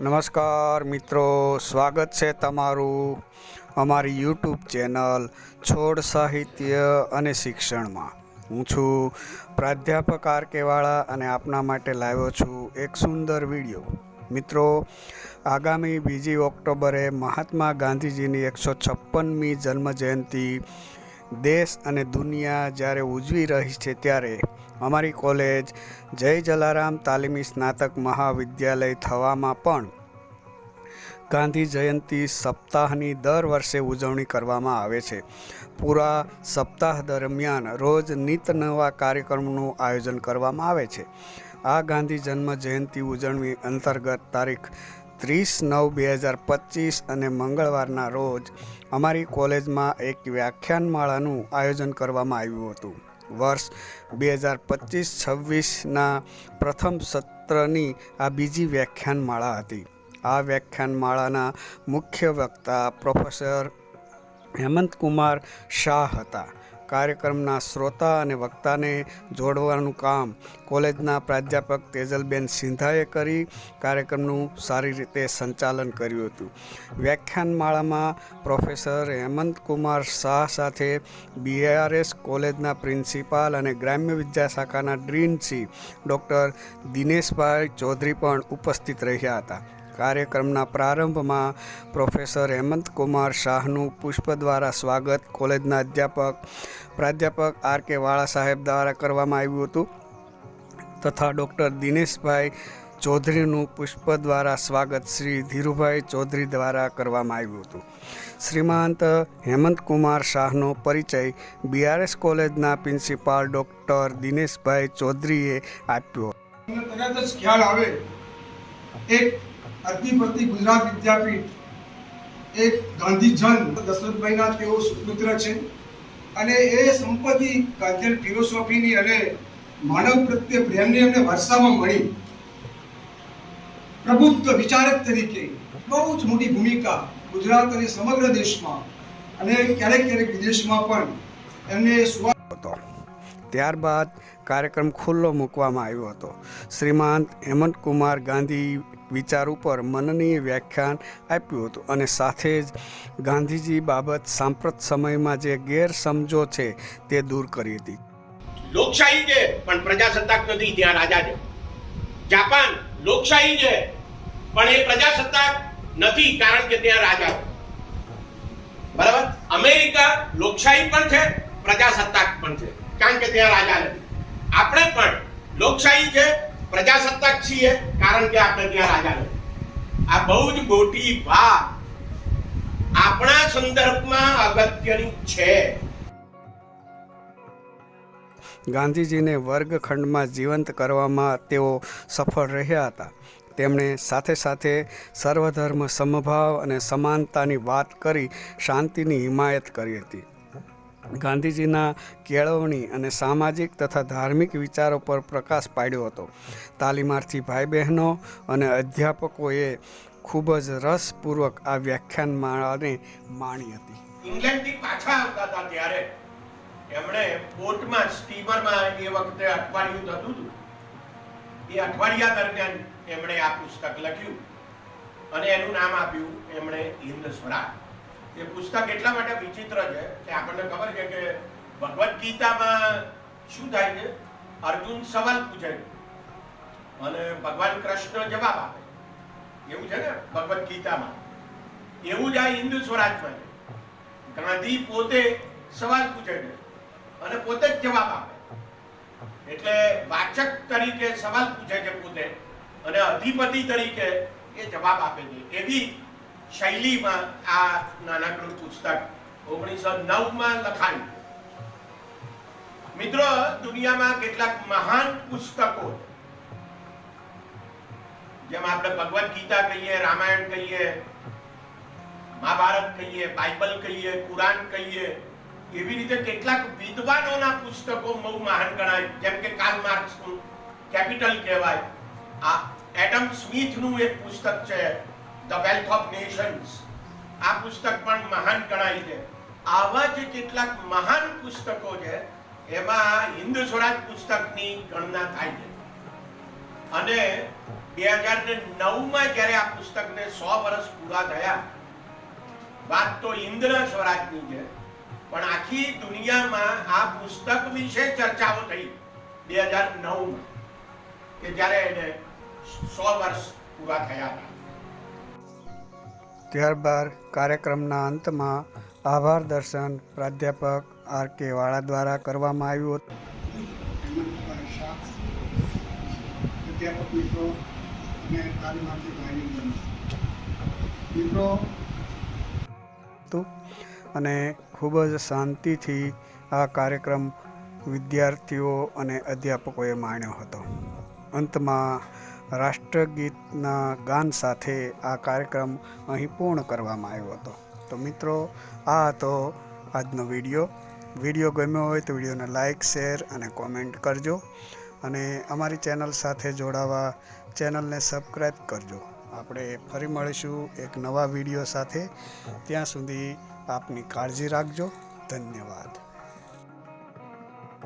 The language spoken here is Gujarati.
નમસ્કાર મિત્રો, સ્વાગત છે તમારું અમારી યુટ્યુબ ચેનલ છોડ સાહિત્ય અને શિક્ષણમાં. હું છું પ્રાધ્યાપક આર કેવાળા અને આપના માટે લાવ્યો છું એક સુંદર વીડિયો. મિત્રો, આગામી બીજી ઓક્ટોબરે મહાત્મા ગાંધીજીની એકસો છપ્પનમી જન્મજયંતિ દેશ અને દુનિયા જ્યારે ઉજવી રહી છે ત્યારે અમારી કોલેજ, જય જલારામ તાલીમી સ્નાતક મહાવિદ્યાલય થવામાં પણ ગાંધી જયંતિ સપ્તાહની દર વર્ષે ઉજવણી કરવામાં આવે છે. પૂરા સપ્તાહ દરમિયાન રોજ નિત નવા કાર્યક્રમનું આયોજન કરવામાં આવે છે. આ ગાંધી જન્મ જયંતિ ઉજવણી અંતર્ગત તારીખ ત્રીસ નવ બે હજાર પચીસ અને મંગળવારના રોજ અમારી કોલેજમાં એક વ્યાખ્યાનમાળાનું આયોજન કરવામાં આવ્યું હતું. વર્ષ બે હજાર પચીસ, છવ્વીસના પ્રથમ સત્રની આ બીજી વ્યાખ્યાનમાળા હતી. આ વ્યાખ્યાનમાળાના મુખ્ય વક્તા પ્રોફેસર હેમંતકુમાર શાહ હતા. કાર્યક્રમના શ્રોતા અને વક્તાને જોડવાનું કામ કોલેજના પ્રાધ્યાપક તેજલબેન સિંધાએ કરી કાર્યક્રમનું સારી રીતે સંચાલન કર્યું હતું. વ્યાખ્યાનમાળામાં પ્રોફેસર હેમંતકુમાર શાહ સાથે બીઆરએસ કોલેજના પ્રિન્સિપાલ અને ગ્રામ્ય વિદ્યાશાખાના ડ્રીન સી ડૉક્ટર દિનેશભાઈ ચૌધરી પણ ઉપસ્થિત રહ્યા હતા. કાર્યક્રમના પ્રારંભમાં પ્રોફેસર હેમંતકુમાર શાહનું પુષ્પ દ્વારા સ્વાગત કોલેજના અધ્યાપક પ્રાધ્યાપક આર કે વાળા સાહેબ દ્વારા કરવામાં આવ્યું હતું તથા ડૉક્ટર દિનેશભાઈ ચૌધરીનું પુષ્પ દ્વારા સ્વાગત શ્રી ધીરુભાઈ ચૌધરી દ્વારા કરવામાં આવ્યું હતું. શ્રીમાંત હેમંતકુમાર શાહનો પરિચય બીઆરએસ કોલેજના પ્રિન્સિપાલ ડૉક્ટર દિનેશભાઈ ચૌધરીએ આપ્યો. તરત જ ખ્યાલ આવે. એક અતિપતિ ગુજરાત વિદ્યાપીઠ એક ગાંધીજન દશરથભાઈના તેઓ સુપુત્ર છે. અને એ સંપત્તિ ગાંધીયન ફિલોસોફીની અને માનવ પ્રત્યે પ્રેમની એમને વારસામાં મળી. પ્રબુદ્ધ વિચારક તરીકે બહુ જ મોટી ભૂમિકા ગુજરાત અને સમગ્ર દેશમાં અને ક્યારેક ક્યારેક વિદેશમાં પણ એમને હતો. ત્યારબાદ કાર્યક્રમ ખુલ્લો મૂકવામાં આવ્યો હતો. શ્રીમાંત હેમંતકુમાર ગાંધી વિચાર ઉપર મનનીય વ્યાખ્યાન આપ્યું હતું. અને સાથે જ ગાંધીજી બાબત સાંપ્રત સમયમાં જે ગેરસમજો છે તે દૂર કરી હતી. લોકશાહી છે, પણ પ્રજાસત્તાક નથી ત્યાં રાજા છે. જાપાન લોકશાહી છે, પણ એ પ્રજાસત્તાક નથી, કારણ કે ત્યાં રાજા બરાબર? અમેરિકા લોકશાહી પણ છે, પ્રજાસત્તાક પણ છે, કારણ કે ત્યાં રાજા નથી. આપણે પણ લોકશાહી છે પ્રજાસત્તાક છીએ કારણ કે આપણે ત્યાં રાજા નથી આ બહુ જ મોટી વાત. આપણા સંદર્ભમાં અગત્યની છે. ગાંધીજીને વર્ગખંડમાં જીવંત કરવામાં તેઓ સફળ રહ્યા હતા. તેમણે સાથે સાથે સર્વધર્મ સમભાવ અને સમાનતાની વાત કરી શાંતિની હિમાયત કરી હતી. ગાંધીજીના કેળવણી અને સામાજિક તથા ધાર્મિક વિચારો પર પ્રકાશ પાડ્યો હતો. તાલીમાર્થી ભાઈ બહેનો અને અધ્યાપકોએ ખૂબ જ રસપૂર્વક આ વ્યાખ્યાન માળાને માણી હતી. ઇંગ્લેન્ડથી પાછા આવતા હતા ત્યારે એમણે બોટમાં, સ્ટીમરમાં એ વખતે અઠવાડિયું થતું હતું. એ અઠવાડિયા દરમિયાન એમણે આ પુસ્તક લખ્યું અને એનું નામ આપ્યું એમણે હિન્દ સ્વરાજ. એ પુસ્તક એટલા માટે વિચિત્ર છે કે આપણને ખબર છે કે ભગવદ્ ગીતામાં શું થાય છે? અર્જુન સવાલ પૂછે અને ભગવાન કૃષ્ણ જવાબ આપે એવું છે ને ભગવદ્ ગીતામાં? એવું જ આ હિન્દુ સ્વરાજમાં છે. ગાંધી પોતે સવાલ પૂછે છે અને પોતે જ જવાબ આપે એટલે વાચક તરીકે સવાલ પૂછે છે પોતે અને અધિપતિ તરીકે એ જવાબ આપે છે. એવી શૈલીમાં આ નાનકડું પુસ્તક ઓગણીસો નવમાં લખાયું. મિત્રો, દુનિયામાં કેટલાક મહાન પુસ્તકો. જેમ આપણે ભગવદ્ ગીતા કહીએ, રામાયણ કહીએ, મહાભારત કહીએ, બાઇબલ કહીએ, કુરાન કહીએ, એવી રીતે કેટલાક વિદ્વાનોના પુસ્તકો બહુ મહાન ગણાય. જેમ કે કાર્લ માર્ક્સનું કેપિટલ કહેવાય. આ એડમ સ્મિથનું એક પુસ્તક છે. ધ વેલ્થ ઓફ નેશન્સ આ પુસ્તક પણ મહાન ગણાય છે. આવા જે કેટલાક મહાન પુસ્તકો છે, એમાં હિન્દ સ્વરાજ પુસ્તકની ગણના થાય છે. અને બે હજાર ને નવમાં જ્યારે આ પુસ્તકને સો વર્ષ પૂરા થયા, વાત તો ઇન્દ્ર સ્વરાજની છે, પણ આખી દુનિયામાં આ પુસ્તક વિશે ચર્ચાઓ થઈ બે હજાર નવમાં, કે જ્યારે એને સો વર્ષ પૂરા થયા હતા. ત્યારબાદ કાર્યક્રમના અંતમાં આભાર દર્શન પ્રાધ્યાપક આર કે વાળા દ્વારા કરવામાં આવ્યું હતું. મિત્રો અને ખૂબ જ શાંતિથી આ કાર્યક્રમ વિદ્યાર્થીઓ અને અધ્યાપકોએ માણ્યો હતો. અંતમાં રાષ્ટ્રગીતના ગાન સાથે આ કાર્યક્રમ અહીં પૂર્ણ કરવામાં આવ્યો હતો. તો મિત્રો, આ હતો આજનો વીડિયો. વીડિયો ગમ્યો હોય તો વિડીયોને લાઇક શેર અને કોમેન્ટ કરજો અને અમારી ચેનલ સાથે જોડાવા ચેનલને સબસ્ક્રાઈબ કરજો. આપણે ફરી મળીશું એક નવા વીડિયો સાથે. ત્યાં સુધી આપની કાળજી રાખજો. ધન્યવાદ.